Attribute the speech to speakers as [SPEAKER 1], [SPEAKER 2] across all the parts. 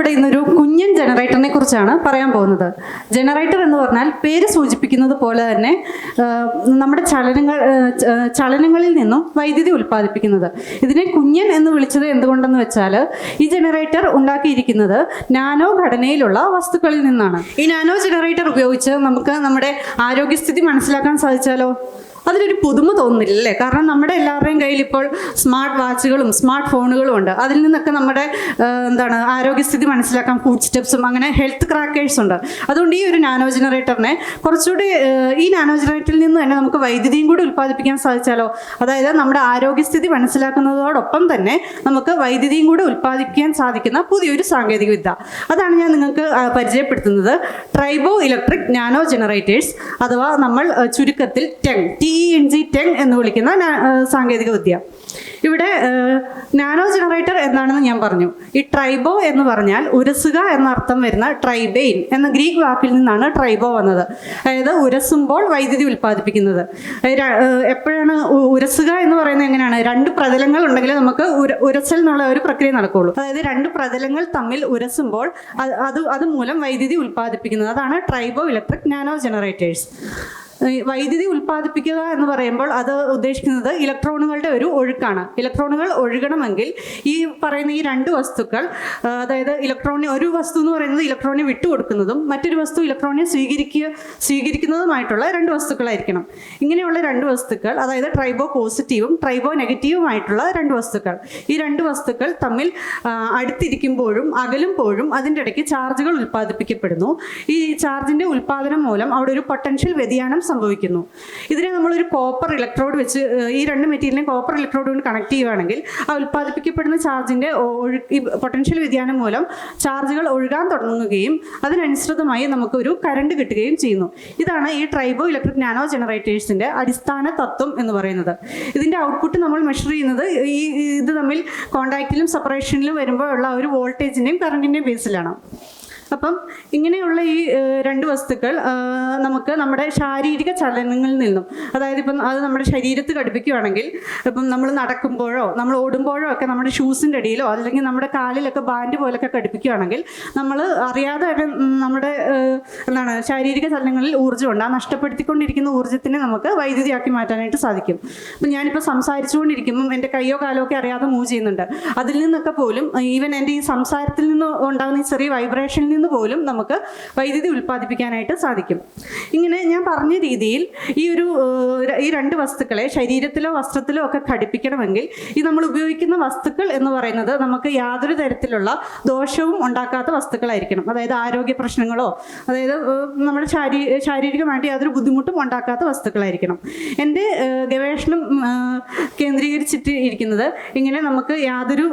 [SPEAKER 1] ഞാനിവിടെ ഇന്നൊരു കുഞ്ഞൻ ജനറേറ്ററിനെ കുറിച്ചാണ് പറയാൻ പോകുന്നത്. ജനറേറ്റർ എന്ന് പറഞ്ഞാൽ പേര് സൂചിപ്പിക്കുന്നത് പോലെ തന്നെ നമ്മുടെ ചലനങ്ങൾ ചലനങ്ങളിൽ നിന്നും വൈദ്യുതി ഉൽപ്പാദിപ്പിക്കുന്നത്. ഇതിനെ കുഞ്ഞൻ എന്ന് വിളിച്ചത് എന്തുകൊണ്ടെന്ന് വെച്ചാൽ ഈ ജനറേറ്റർ ഉണ്ടാക്കിയിരിക്കുന്നത് നാനോ ഘടനയിലുള്ള വസ്തുക്കളിൽ നിന്നാണ്. ഈ നാനോ ജനറേറ്റർ ഉപയോഗിച്ച് നമുക്ക് നമ്മുടെ ആരോഗ്യസ്ഥിതി മനസ്സിലാക്കാൻ സാധിച്ചാലോ? അതിലൊരു പുതുമ തോന്നുന്നില്ല അല്ലേ കാരണം നമ്മുടെ എല്ലാവരുടെയും കയ്യിൽ ഇപ്പോൾ സ്മാർട്ട് വാച്ചുകളും സ്മാർട്ട് ഫോണുകളും ഉണ്ട്. അതിൽ നിന്നൊക്കെ നമ്മുടെ എന്താണ് ആരോഗ്യസ്ഥിതി മനസ്സിലാക്കാൻ ഫുഡ് സ്റ്റെപ്സും അങ്ങനെ ഹെൽത്ത് ക്രാക്കേഴ്സ് ഉണ്ട്. അതുകൊണ്ട് ഈ ഒരു നാനോ ജനറേറ്ററിനെ കുറച്ചുകൂടി ഈ നാനോ ജനറേറ്ററിൽ നിന്ന് തന്നെ നമുക്ക് വൈദ്യുതിയും കൂടി ഉൽപ്പാദിപ്പിക്കാൻ സാധിച്ചാലോ? അതായത് നമ്മുടെ ആരോഗ്യസ്ഥിതി മനസ്സിലാക്കുന്നതോടൊപ്പം തന്നെ നമുക്ക് വൈദ്യുതിയും കൂടി ഉൽപ്പാദിപ്പിക്കാൻ സാധിക്കുന്ന പുതിയൊരു സാങ്കേതിക വിദ്യ. അതാണ് ഞാൻ നിങ്ങൾക്ക് പരിചയപ്പെടുത്തുന്നത്. ട്രൈബോ ഇലക്ട്രിക് നാനോ ജനറേറ്റേഴ്സ് അഥവാ നമ്മൾ ചുരുക്കത്തിൽ TENG T E N G TENG എന്ന് വിളിക്കുന്ന സാങ്കേതിക വിദ്യ. ഇവിടെ നാനോ ജനറേറ്റർ എന്താണെന്ന് ഞാൻ പറഞ്ഞു. ഈ ട്രൈബോ എന്ന് പറഞ്ഞാൽ ഉരസുക എന്ന അർത്ഥം വരുന്ന ട്രൈബെയിൻ എന്ന ഗ്രീക്ക് വാക്കിൽ നിന്നാണ് ട്രൈബോ വന്നത്. അതായത് ഉരസുമ്പോൾ വൈദ്യുതി ഉൽപ്പാദിപ്പിക്കുന്നത്. എപ്പോഴാണ് ഉരസുക എന്ന് പറയുന്നത് എങ്ങനെയാണ്? രണ്ട് പ്രതലങ്ങൾ ഉണ്ടെങ്കിൽ നമുക്ക് ഉരസൽ എന്നുള്ള ഒരു പ്രക്രിയ നടക്കുകയുള്ളൂ. അതായത് രണ്ട് പ്രതലങ്ങൾ തമ്മിൽ ഉരസുമ്പോൾ അത് അത് അതുമൂലം വൈദ്യുതി ഉൽപ്പാദിപ്പിക്കുന്നത്. അതാണ് ട്രൈബോ ഇലക്ട്രിക് നാനോ ജനറേറ്റേഴ്സ്. വൈദ്യുതി ഉൽപ്പാദിപ്പിക്കുക എന്ന് പറയുമ്പോൾ അത് ഉദ്ദേശിക്കുന്നത് ഇലക്ട്രോണുകളുടെ ഒരു ഒഴുക്കാണ്. ഇലക്ട്രോണുകൾ ഒഴുകണമെങ്കിൽ ഈ പറയുന്ന ഈ രണ്ട് വസ്തുക്കൾ അതായത് ഇലക്ട്രോണി ഒരു വസ്തു എന്ന് പറയുന്നത് ഇലക്ട്രോണിനെ വിട്ടുകൊടുക്കുന്നതും മറ്റൊരു വസ്തു ഇലക്ട്രോണിയെ സ്വീകരിക്കുക സ്വീകരിക്കുന്നതുമായിട്ടുള്ള രണ്ട് വസ്തുക്കളായിരിക്കണം. ഇങ്ങനെയുള്ള രണ്ട് വസ്തുക്കൾ അതായത് ട്രൈബോ പോസിറ്റീവും ട്രൈബോ നെഗറ്റീവുമായിട്ടുള്ള രണ്ട് വസ്തുക്കൾ. ഈ രണ്ട് വസ്തുക്കൾ തമ്മിൽ അടുത്തിരിക്കുമ്പോഴും അകലുമ്പോഴും അതിന്റെ ഇടയ്ക്ക് ചാർജുകൾ ഉൽപ്പാദിപ്പിക്കപ്പെടുന്നു. ഈ ചാർജിന്റെ ഉൽപ്പാദനം മൂലം അവിടെ ഒരു പൊട്ടൻഷ്യൽ വ്യതിയാനം സംഭവിക്കുന്നു. ഇതിനെ നമ്മളൊരു കോപ്പർ ഇലക്ട്രോഡ് വെച്ച് ഈ രണ്ട് മെറ്റീരിയലിനെ കോപ്പർ ഇലക്ട്രോഡ് കൊണ്ട് കണക്ട് ചെയ്യുകയാണെങ്കിൽ ആ ഉൽപ്പാദിപ്പിക്കപ്പെടുന്ന ചാർജിന്റെ ഒഴുക്ക് പൊട്ടൻഷ്യൽ വ്യതിയാനം മൂലം ചാർജുകൾ ഒഴുകാൻ തുടങ്ങുകയും അതിനനുസൃതമായി നമുക്കൊരു കറണ്ട് കിട്ടുകയും ചെയ്യുന്നു. ഇതാണ് ഈ ട്രൈബോ ഇലക്ട്രിക് നാനോ ജനറേറ്റേഴ്സിന്റെ അടിസ്ഥാന തത്വം എന്ന് പറയുന്നത്. ഇതിന്റെ ഔട്ട്പുട്ട് നമ്മൾ മെഷർ ചെയ്യുന്നത് ഈ ഇത് തമ്മിൽ കോണ്ടാക്റ്റിലും സെപ്പറേഷനിലും വരുമ്പോഴുള്ള ഒരു വോൾട്ടേജിന്റെയും കറണ്ടിന്റെയും ബേസിലാണ് അപ്പം ഇങ്ങനെയുള്ള ഈ രണ്ട് വസ്തുക്കൾ നമുക്ക് നമ്മുടെ ശാരീരിക ചലനങ്ങളിൽ നിന്നും അതായത് ഇപ്പം അത് നമ്മുടെ ശരീരത്ത് ഘടിപ്പിക്കുകയാണെങ്കിൽ ഇപ്പം നമ്മൾ നടക്കുമ്പോഴോ നമ്മൾ ഓടുമ്പോഴോ ഒക്കെ നമ്മുടെ ഷൂസിന്റെ അടിയിലോ അല്ലെങ്കിൽ നമ്മുടെ കാലിലൊക്കെ ബാൻഡ് പോലൊക്കെ ഘടിപ്പിക്കുകയാണെങ്കിൽ നമ്മൾ അറിയാതെ നമ്മുടെ എന്താണ് ശാരീരിക ചലനങ്ങളിൽ ഊർജമുണ്ട്. ആ നഷ്ടപ്പെടുത്തിക്കൊണ്ടിരിക്കുന്ന ഊർജത്തിനെ നമുക്ക് വൈദ്യുതിയാക്കി മാറ്റാനായിട്ട് സാധിക്കും. അപ്പം ഞാനിപ്പോൾ സംസാരിച്ചുകൊണ്ടിരിക്കുമ്പം എന്റെ കയ്യോ കാലോ ഒക്കെ അറിയാതെ മൂവ് ചെയ്യുന്നുണ്ട്. അതിൽ നിന്നൊക്കെ പോലും ഈവൻ എന്റെ ഈ സംസാരത്തിൽ നിന്ന് ഉണ്ടാകുന്ന ഈ ചെറിയ വൈബ്രേഷനിൽ പോലും നമുക്ക് വൈദ്യുതി ഉൽപ്പാദിപ്പിക്കാനായിട്ട് സാധിക്കും. ഇങ്ങനെ ഞാൻ പറഞ്ഞ രീതിയിൽ ഈ ഒരു ഈ രണ്ട് വസ്തുക്കളെ ശരീരത്തിലോ വസ്ത്രത്തിലോ ഒക്കെ ഘടിപ്പിക്കണമെങ്കിൽ ഈ നമ്മൾ ഉപയോഗിക്കുന്ന വസ്തുക്കൾ എന്ന് പറയുന്നത് നമുക്ക് യാതൊരു തരത്തിലുള്ള ദോഷവും ഉണ്ടാക്കാത്ത വസ്തുക്കളായിരിക്കണം. അതായത് ആരോഗ്യ പ്രശ്നങ്ങളോ അതായത് നമ്മുടെ ശാരീ ശാരീരികമായിട്ട് യാതൊരു ബുദ്ധിമുട്ടും ഉണ്ടാക്കാത്ത വസ്തുക്കളായിരിക്കണം. എന്റെ ഗവേഷണം കേന്ദ്രീകരിച്ചിട്ട് ഇരിക്കുന്നത് ഇങ്ങനെ നമുക്ക് യാതൊരു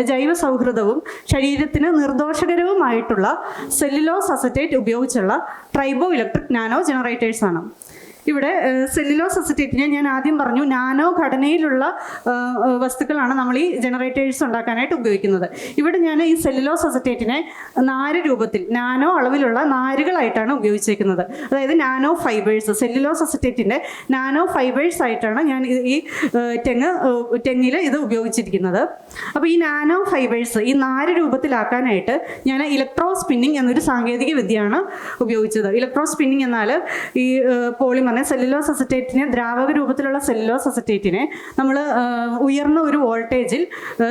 [SPEAKER 1] ജൈവ സൗഹൃദവും ശരീരത്തിന് നിർദോഷകരവുമായിട്ടുള്ള സെല്ലുലോസ് അസറ്റേറ്റ് ഉപയോഗിച്ചുള്ള ട്രൈബോ ഇലക്ട്രിക് നാനോ ജനറേറ്റേഴ്സ് ആണ്. ഇവിടെ സെല്ലുലോസ് അസറ്റേറ്റിനെ ഞാൻ ആദ്യം പറഞ്ഞു നാനോ ഘടനയിലുള്ള വസ്തുക്കളാണ് നമ്മൾ ഈ ജനറേറ്റേഴ്സ് ഉണ്ടാക്കാനായിട്ട് ഉപയോഗിക്കുന്നത്. ഇവിടെ ഞാൻ ഈ സെല്ലുലോസ് അസറ്റേറ്റിനെ നാര് രൂപത്തിൽ നാനോ അളവിലുള്ള നാരുകളായിട്ടാണ് ഉപയോഗിച്ചേക്കുന്നത്. അതായത് നാനോ ഫൈബേഴ്സ് സെല്ലുലോസ് അസറ്റേറ്റിന്റെ നാനോ ഫൈബേഴ്സ് ആയിട്ടാണ് ഞാൻ ഈ തെങ്ങ് തെങ്ങിൽ ഇത് ഉപയോഗിച്ചിരിക്കുന്നത്. അപ്പോൾ ഈ നാനോ ഫൈബേഴ്സ് ഈ നാര് രൂപത്തിലാക്കാനായിട്ട് ഞാൻ ഇലക്ട്രോ സ്പിന്നിങ് എന്നൊരു സാങ്കേതിക വിദ്യയാണ് ഉപയോഗിച്ചത്. ഇലക്ട്രോ സ്പിന്നിങ് എന്നാൽ ഈ പോളിമറിനെ സെല്ലുലോസ് അസറ്റേറ്റിനെ ദ്രാവക രൂപത്തിലുള്ള സെല്ലുലോസ് അസറ്റേറ്റിനെ നമ്മൾ ഉയർന്ന ഒരു വോൾട്ടേജിൽ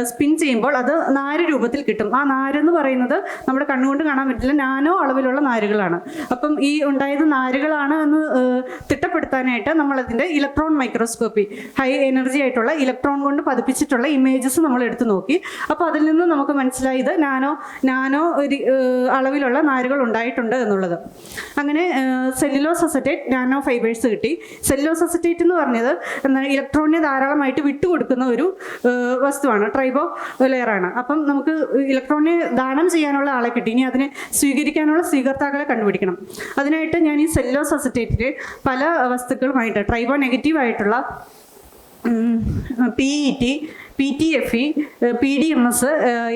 [SPEAKER 1] സ്പിൻ ചെയ്യുമ്പോൾ അത് നാര് രൂപത്തിൽ കിട്ടും. ആ നാരെന്ന് പറയുന്നത് നമ്മുടെ കണ്ണുകൊണ്ട് കാണാൻ പറ്റില്ല. നാനോ അളവിലുള്ള നാരുകളാണ്. അപ്പം ഈ ഉണ്ടായത് നാരുകളാണ് എന്ന് തിട്ടപ്പെടുത്താനായിട്ട് നമ്മളതിന്റെ ഇലക്ട്രോൺ മൈക്രോസ്കോപ്പി ഹൈ എനർജി ആയിട്ടുള്ള ഇലക്ട്രോൺ കൊണ്ട് പതിപ്പിച്ചിട്ടുള്ള ഇമേജസ് നമ്മൾ എടുത്തു നോക്കി. അപ്പോൾ അതിൽ നിന്ന് നമുക്ക് മനസ്സിലായത് നാനോ നാനോ ഒരു അളവിലുള്ള നാരുകൾ ഉണ്ടായിട്ടുണ്ട് എന്നുള്ളത്. അങ്ങനെ സെല്ലുലോസ് അസറ്റേറ്റ് നാനോ ഫൈബേഴ്സ് കിട്ടി. സെല്ലോ അസറ്റേറ്റ് എന്ന് പറഞ്ഞത് എന്താണ് ഇലക്ട്രോണിനെ ധാരാളമായിട്ട് വിട്ടുകൊടുക്കുന്ന ഒരു വസ്തുവാണ് ട്രൈബോ ലെയറാണ് അപ്പം നമുക്ക് ഇലക്ട്രോണിനെ ദാനം ചെയ്യാനുള്ള ആളെ കിട്ടി. ഇനി അതിനെ സ്വീകരിക്കാനുള്ള സ്വീകർത്താക്കളെ കണ്ടുപിടിക്കണം. അതിനായിട്ട് ഞാൻ ഈ സെല്ലോ അസറ്റേറ്റിൽ പല വസ്തുക്കളുമായിട്ട് ട്രൈബോ നെഗറ്റീവ് ആയിട്ടുള്ള P E T P T F E P D M S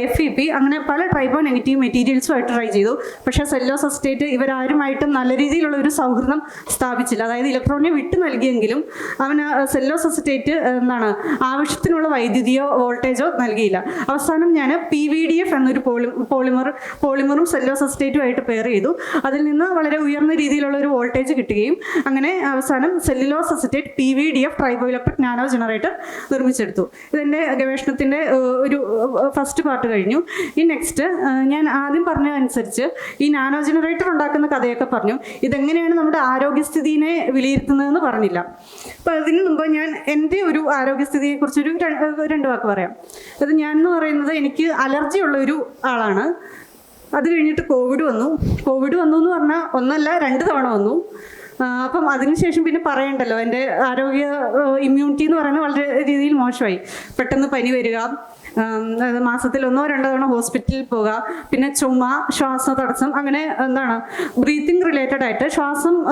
[SPEAKER 1] F E P അങ്ങനെ പല ടൈപ്പ് ഓഫ് നെഗറ്റീവ് മെറ്റീരിയൽസുമായിട്ട് ട്രൈ ചെയ്തു. പക്ഷേ സെല്ലോസ് എസ്റ്റേറ്റ് ഇവരാരുമായിട്ടും നല്ല രീതിയിലുള്ള ഒരു സൗഹൃദം സ്ഥാപിച്ചില്ല. അതായത് ഇലക്ട്രോണിനെ വിട്ടു നൽകിയെങ്കിലും അവന് സെല്ലോസ് എസ്റ്റേറ്റ് എന്താണ് ആവശ്യത്തിനുള്ള വൈദ്യുതിയോ വോൾട്ടേജോ നൽകിയില്ല. അവസാനം ഞാൻ പി വി ഡി എഫ് എന്നൊരു പോളി പോളിമർ പോളിമറും സെല്ലോസ് എസ്റ്റേറ്റുമായിട്ട് പെയർ ചെയ്തു. അതിൽ നിന്ന് വളരെ ഉയർന്ന രീതിയിലുള്ള ഒരു വോൾട്ടേജ് കിട്ടുകയും അങ്ങനെ അവസാനം cellulose acetate P V D F tribo electric nano generator നിർമ്മിച്ചെടുത്തു. ഇതെന്റെ ഗവേഷണത്തിന്റെ ഒരു ഫസ്റ്റ് പാർട്ട് കഴിഞ്ഞു. ഈ നെക്സ്റ്റ് ഞാൻ ആദ്യം പറഞ്ഞതനുസരിച്ച് ഈ നാനോ ജനറേറ്റർ ഉണ്ടാക്കുന്ന കഥയൊക്കെ പറഞ്ഞു. ഇതെങ്ങനെയാണ് നമ്മുടെ ആരോഗ്യസ്ഥിതിനെ വിലയിരുത്തുന്നതെന്ന് പറഞ്ഞില്ല. അപ്പം അതിന് മുമ്പ് ഞാൻ എന്റെ ഒരു ആരോഗ്യസ്ഥിതിയെക്കുറിച്ചൊരു രണ്ട് വാക്ക് പറയാം. അത് ഞാൻ എന്ന് പറയുന്നത് എനിക്ക് അലർജി ഉള്ള ഒരു ആളാണ്. അത് കഴിഞ്ഞിട്ട് കോവിഡ് വന്നു. കോവിഡ് വന്നു എന്ന് പറഞ്ഞാൽ ഒന്നല്ല രണ്ട് തവണ വന്നു. അപ്പം അതിനുശേഷം പിന്നെ പറയണ്ടല്ലോ എന്റെ ആരോഗ്യ ഇമ്മ്യൂണിറ്റി എന്ന് പറയുന്നത് വളരെ രീതിയിൽ മോശമായി. പെട്ടെന്ന് പനി വരിക മാസത്തിൽ ഒന്നോ രണ്ടോ തവണ ഹോസ്പിറ്റലിൽ പോകുക പിന്നെ ചുമ ശ്വാസ തടസ്സം അങ്ങനെ എന്താണ് ബ്രീത്തിങ് റിലേറ്റഡ് ആയിട്ട് ശ്വാസം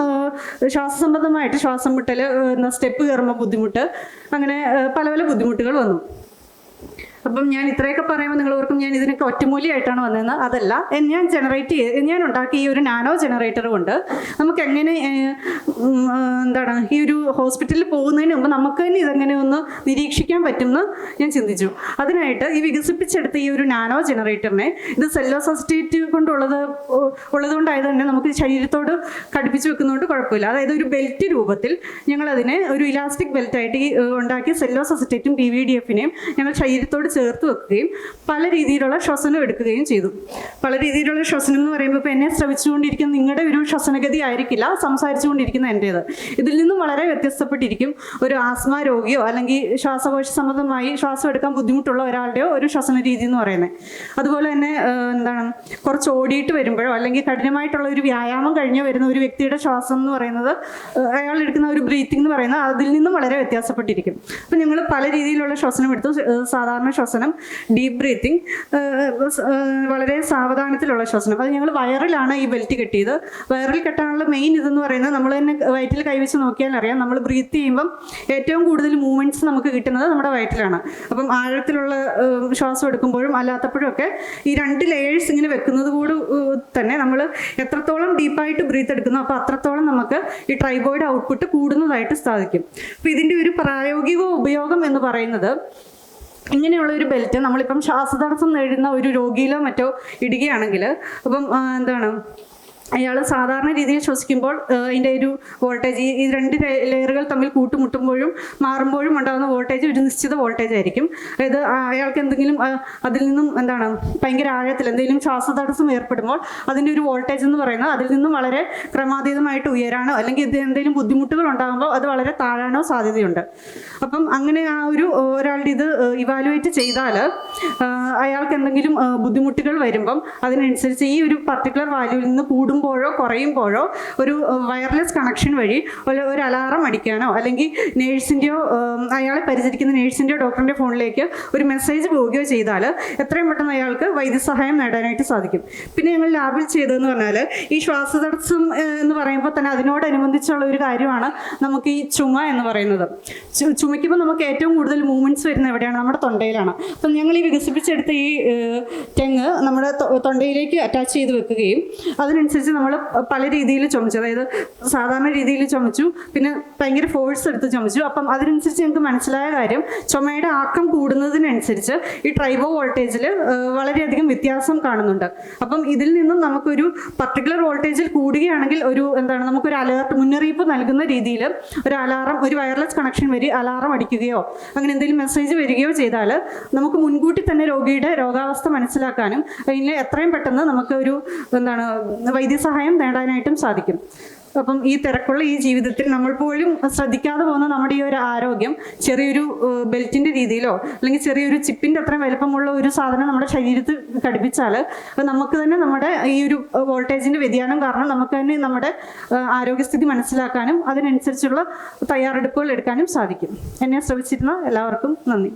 [SPEAKER 1] ശ്വാസ സംബന്ധമായിട്ട് ശ്വാസം മുട്ടൽ സ്റ്റെപ്പ് കയറുമ്പോൾ ബുദ്ധിമുട്ട് അങ്ങനെ പല പല ബുദ്ധിമുട്ടുകൾ വന്നു. അപ്പം ഞാൻ ഇത്രയൊക്കെ പറയുമ്പോൾ നിങ്ങൾ ഓർക്കും ഞാൻ ഇതിനൊക്കെ ഒറ്റമൂലിയായിട്ടാണ് വന്നതെന്ന്. അതല്ല ഞാൻ ജനറേറ്റ് ചെയ്ത് ഞാൻ ഉണ്ടാക്കിയ ഈ ഒരു നാനോ ജനറേറ്റർ കൊണ്ട് നമുക്ക് എങ്ങനെ എന്താണ് ഈ ഒരു ഹോസ്പിറ്റലിൽ പോകുന്നതിന് മുമ്പ് നമുക്ക് തന്നെ ഇതെങ്ങനെ ഒന്ന് നിരീക്ഷിക്കാൻ പറ്റുമെന്ന് ഞാൻ ചിന്തിച്ചു. അതിനായിട്ട് ഈ വികസിപ്പിച്ചെടുത്ത ഈ ഒരു നാനോ ജനറേറ്ററിനെ ഇത് സെല്ലോസസ്റ്റേറ്റ് കൊണ്ടുള്ളത് ഉള്ളതുകൊണ്ടായത് തന്നെ നമുക്ക് ശരീരത്തോട് ഘടിപ്പിച്ച് വെക്കുന്നതുകൊണ്ട് കുഴപ്പമില്ല. അതായത് ഒരു ബെൽറ്റ് രൂപത്തിൽ ഞങ്ങൾ അതിനെ ഒരു ഇലാസ്റ്റിക് ബെൽറ്റായിട്ട് ഈ ഉണ്ടാക്കി സെല്ലോ സെല്ലോസസ്റ്റേറ്റും പി വി ഡി എഫിനെയും ഞങ്ങൾ ശരീരത്തോട് ചേർത്ത് വെക്കുകയും പല രീതിയിലുള്ള ശ്വസനം എടുക്കുകയും ചെയ്തു. പല രീതിയിലുള്ള ശ്വസനം എന്ന് പറയുമ്പോൾ ഇപ്പോൾ എന്നെ ശ്രവിച്ചുകൊണ്ടിരിക്കുന്ന നിങ്ങളുടെ ഒരു ശ്വസനഗതി ആയിരിക്കില്ല സംസാരിച്ചുകൊണ്ടിരിക്കുന്ന എന്റേത് ഇതിൽ നിന്നും വളരെ വ്യത്യസ്തപ്പെട്ടിരിക്കും. ഒരു ആസ്മ രോഗിയോ അല്ലെങ്കിൽ ശ്വാസകോശ സംബന്ധമായി ശ്വാസം എടുക്കാൻ ബുദ്ധിമുട്ടുള്ള ഒരാളുടെയോ ഒരു ശ്വസന രീതി എന്ന് പറയുന്നത് അതുപോലെ തന്നെ എന്താണ് കുറച്ച് ഓടിയിട്ട് വരുമ്പോഴോ അല്ലെങ്കിൽ കഠിനമായിട്ടുള്ള ഒരു വ്യായാമം കഴിഞ്ഞ് വരുന്ന ഒരു വ്യക്തിയുടെ ശ്വാസം എന്ന് പറയുന്നത് അയാൾ എടുക്കുന്ന ഒരു ബ്രീത്തിങ് എന്ന് പറയുന്നത് അതിൽ നിന്നും വളരെ വ്യത്യാസപ്പെട്ടിരിക്കും. അപ്പം ഞങ്ങൾ പല രീതിയിലുള്ള ശ്വസനം എടുത്തു. സാധാരണ ശ്വസനം ഡീപ് ബ്രീത്തിങ് വളരെ സാവധാനത്തിലുള്ള ശ്വസനം. അത് ഞങ്ങൾ വയറിലാണ് ഈ ബെൽറ്റ് കെട്ടിയത്. വയറിൽ കെട്ടാനുള്ള മെയിൻ ഇതെന്ന് പറയുന്നത് നമ്മൾ തന്നെ വയറ്റിൽ കൈവച്ച് നോക്കിയാൽ അറിയാം. നമ്മൾ ബ്രീത്ത് ചെയ്യുമ്പം ഏറ്റവും കൂടുതൽ മൂവ്മെന്റ്സ് നമുക്ക് കിട്ടുന്നത് നമ്മുടെ വയറ്റിലാണ്. അപ്പം ആഴത്തിലുള്ള ശ്വാസം എടുക്കുമ്പോഴും അല്ലാത്തപ്പോഴും ഒക്കെ ഈ രണ്ട് ലെയേഴ്സ് ഇങ്ങനെ വെക്കുന്നത് കൂടി തന്നെ നമ്മൾ എത്രത്തോളം ഡീപ്പായിട്ട് ബ്രീത്ത് എടുക്കുന്നു അപ്പോൾ അത്രത്തോളം നമുക്ക് ഈ ട്രൈബോയിഡ് ഔട്ട്പുട്ട് കൂടുന്നതായിട്ട് സാധിക്കും. അപ്പോൾ ഇതിന്റെ ഒരു പ്രായോഗിക ഉപയോഗം എന്ന് പറയുന്നത് ഇങ്ങനെയുള്ള ഒരു ബെൽറ്റ് നമ്മളിപ്പം ശ്വാസതടസ്സം നേടുന്ന ഒരു രോഗിയിലോ മറ്റോ ഇടുകയാണെങ്കിൽ അപ്പം എന്താണ്? അയാൾ സാധാരണ രീതിയിൽ ശ്വസിക്കുമ്പോൾ അതിന്റെ ഒരു വോൾട്ടേജ് ഈ രണ്ട് ലെയറുകൾ തമ്മിൽ കൂട്ടുമുട്ടുമ്പോഴും മാറുമ്പോഴും ഉണ്ടാകുന്ന വോൾട്ടേജ് ഒരു നിശ്ചിത വോൾട്ടേജ് ആയിരിക്കും. അതായത് അയാൾക്ക് എന്തെങ്കിലും അതിൽ നിന്നും എന്താണ് ഭയങ്കര ആഴത്തിൽ എന്തെങ്കിലും ശ്വാസതടസ്സം ഏർപ്പെടുമ്പോൾ അതിന്റെ ഒരു വോൾട്ടേജ് എന്ന് പറയുന്നത് അതിൽ നിന്നും വളരെ ക്രമാതീതമായിട്ട് ഉയരാനോ അല്ലെങ്കിൽ ഇത് എന്തെങ്കിലും ബുദ്ധിമുട്ടുകൾ ഉണ്ടാകുമ്പോൾ അത് വളരെ താഴാനോ സാധ്യതയുണ്ട്. അപ്പം അങ്ങനെ ആ ഒരു ഒരാളുടെ ഇത് ഇവാലുവേറ്റ് ചെയ്താൽ അയാൾക്ക് എന്തെങ്കിലും ബുദ്ധിമുട്ടുകൾ വരുമ്പം അതിനനുസരിച്ച് ഈ ഒരു പർട്ടിക്കുലർ വാല്യൂവിൽ നിന്ന് കൂടുമ്പോഴോ കുറയുമ്പോഴോ ഒരു വയർലെസ് കണക്ഷൻ വഴി ഒരു അലാറം അടിക്കാനോ അല്ലെങ്കിൽ നേഴ്സിന്റെയോ അയാളെ പരിചരിക്കുന്ന നേഴ്സിന്റെയോ ഡോക്ടറിന്റെ ഫോണിലേക്ക് ഒരു മെസ്സേജ് പോവുകയോ ചെയ്താൽ എത്രയും പെട്ടെന്ന് അയാൾക്ക് വൈദ്യസഹായം നേടാനായിട്ട് സാധിക്കും. പിന്നെ ഞങ്ങൾ ലാബിൽ ചെയ്തതെന്ന് പറഞ്ഞാൽ ഈ ശ്വാസതടസ്സം എന്ന് പറയുമ്പോൾ തന്നെ അതിനോടനുബന്ധിച്ചുള്ള ഒരു കാര്യമാണ് നമുക്ക് ഈ ചുമ എന്ന് പറയുന്നത്. ചുമയ്ക്കുമ്പോൾ നമുക്ക് ഏറ്റവും കൂടുതൽ മൂവ്മെന്റ്സ് വരുന്നത് എവിടെയാണ്? നമ്മുടെ തൊണ്ടയിലാണ്. അപ്പം ഞങ്ങൾ ഈ വികസിപ്പിച്ചെടുത്ത ഈ തെങ്ങ് നമ്മുടെ തൊണ്ടയിലേക്ക് അറ്റാച്ച് ചെയ്ത് വെക്കുകയും അതിനനുസരിച്ച് നമ്മൾ പല രീതിയിൽ ചുമച്ചു. അതായത് സാധാരണ രീതിയിൽ ചുമച്ചു. പിന്നെ ഭയങ്കര ഫോഴ്സ് എടുത്ത് ചുമച്ചു. അപ്പം അതിനനുസരിച്ച് ഞങ്ങൾക്ക് മനസ്സിലായ കാര്യം ചുമയുടെ ആക്കം കൂടുന്നതിനനുസരിച്ച് ഈ ട്രൈബോ വോൾട്ടേജിൽ വളരെയധികം വ്യത്യാസം കാണുന്നുണ്ട്. അപ്പം ഇതിൽ നിന്നും നമുക്കൊരു പർട്ടിക്കുലർ വോൾട്ടേജിൽ കൂടുകയാണെങ്കിൽ ഒരു എന്താണ് നമുക്കൊരു അലേർട്ട് മുന്നറിയിപ്പ് നൽകുന്ന രീതിയിൽ ഒരു അലാറം ഒരു വയർലെസ് കണക്ഷൻ വരി അലാറം അടിക്കുകയോ അങ്ങനെ എന്തെങ്കിലും മെസ്സേജ് വരികയോ ചെയ്താൽ നമുക്ക് മുൻകൂട്ടി തന്നെ രോഗിയുടെ രോഗാവസ്ഥ മനസ്സിലാക്കാനും അതിന് എത്രയും പെട്ടെന്ന് നമുക്ക് ഒരു എന്താണ് വൈദ്യസഹായം നേടാനായിട്ടും സാധിക്കും. അപ്പം ഈ തിരക്കുള്ള ഈ ജീവിതത്തിൽ നമ്മൾ പോലും ശ്രദ്ധിക്കാതെ പോകുന്ന നമ്മുടെ ഈ ഒരു ആരോഗ്യം ചെറിയൊരു ബെൽറ്റിന്റെ രീതിയിലോ അല്ലെങ്കിൽ ചെറിയൊരു ചിപ്പിന്റെ അത്രയും വലുപ്പമുള്ള ഒരു സാധനം നമ്മുടെ ശരീരത്തിൽ ഘടിപ്പിച്ചാൽ നമുക്ക് തന്നെ നമ്മുടെ ഈ ഒരു വോൾട്ടേജിന്റെ വ്യതിയാനം കാരണം നമുക്ക് തന്നെ നമ്മുടെ ആരോഗ്യസ്ഥിതി മനസ്സിലാക്കാനും അതിനനുസരിച്ചുള്ള തയ്യാറെടുപ്പുകൾ എടുക്കാനും സാധിക്കും. എന്നെ ശ്രമിച്ചിരുന്ന എല്ലാവർക്കും നന്ദി.